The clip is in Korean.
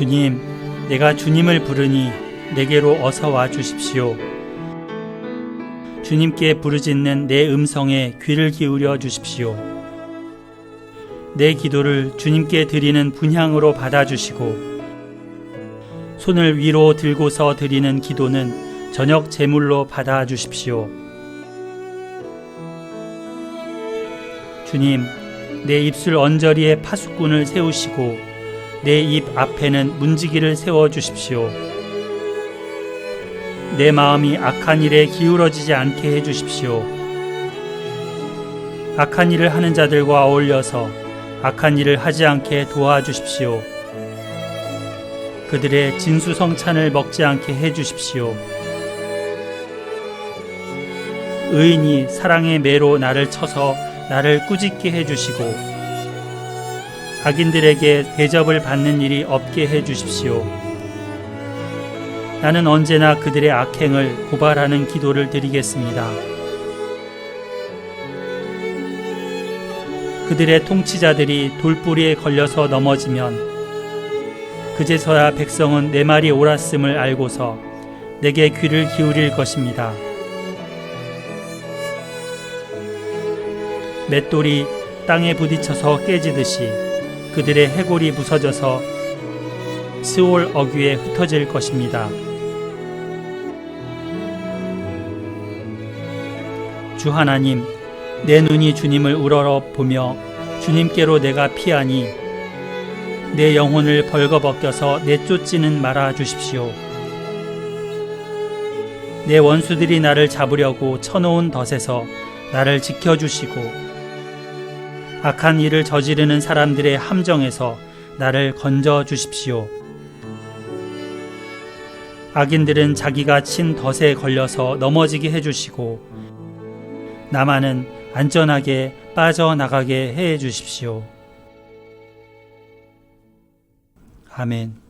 주님, 내가 주님을 부르니 내게로 어서 와 주십시오. 주님께 부르짖는 내 음성에 귀를 기울여 주십시오. 내 기도를 주님께 드리는 분향으로 받아주시고 손을 위로 들고서 드리는 기도는 저녁 제물로 받아주십시오. 주님, 내 입술 언저리에 파수꾼을 세우시고 내 입 앞에는 문지기를 세워 주십시오. 내 마음이 악한 일에 기울어지지 않게 해 주십시오. 악한 일을 하는 자들과 어울려서 악한 일을 하지 않게 도와주십시오. 그들의 진수성찬을 먹지 않게 해 주십시오. 의인이 사랑의 매로 나를 쳐서 나를 꾸짖게 해 주시고 악인들에게 대접을 받는 일이 없게 해 주십시오. 나는 언제나 그들의 악행을 고발하는 기도를 드리겠습니다. 그들의 통치자들이 돌뿌리에 걸려서 넘어지면 그제서야 백성은 내 말이 옳았음을 알고서 내게 귀를 기울일 것입니다. 맷돌이 땅에 부딪혀서 깨지듯이 그들의 해골이 부서져서 스올 어귀에 흩어질 것입니다. 주 하나님, 내 눈이 주님을 우러러 보며 주님께로 내가 피하니 내 영혼을 벌거벗겨서 내쫓지는 말아 주십시오. 내 원수들이 나를 잡으려고 쳐놓은 덫에서 나를 지켜주시고 악한 일을 저지르는 사람들의 함정에서 나를 건져 주십시오. 악인들은 자기가 친 덫에 걸려서 넘어지게 해주시고 나만은 안전하게 빠져나가게 해 주십시오. 아멘.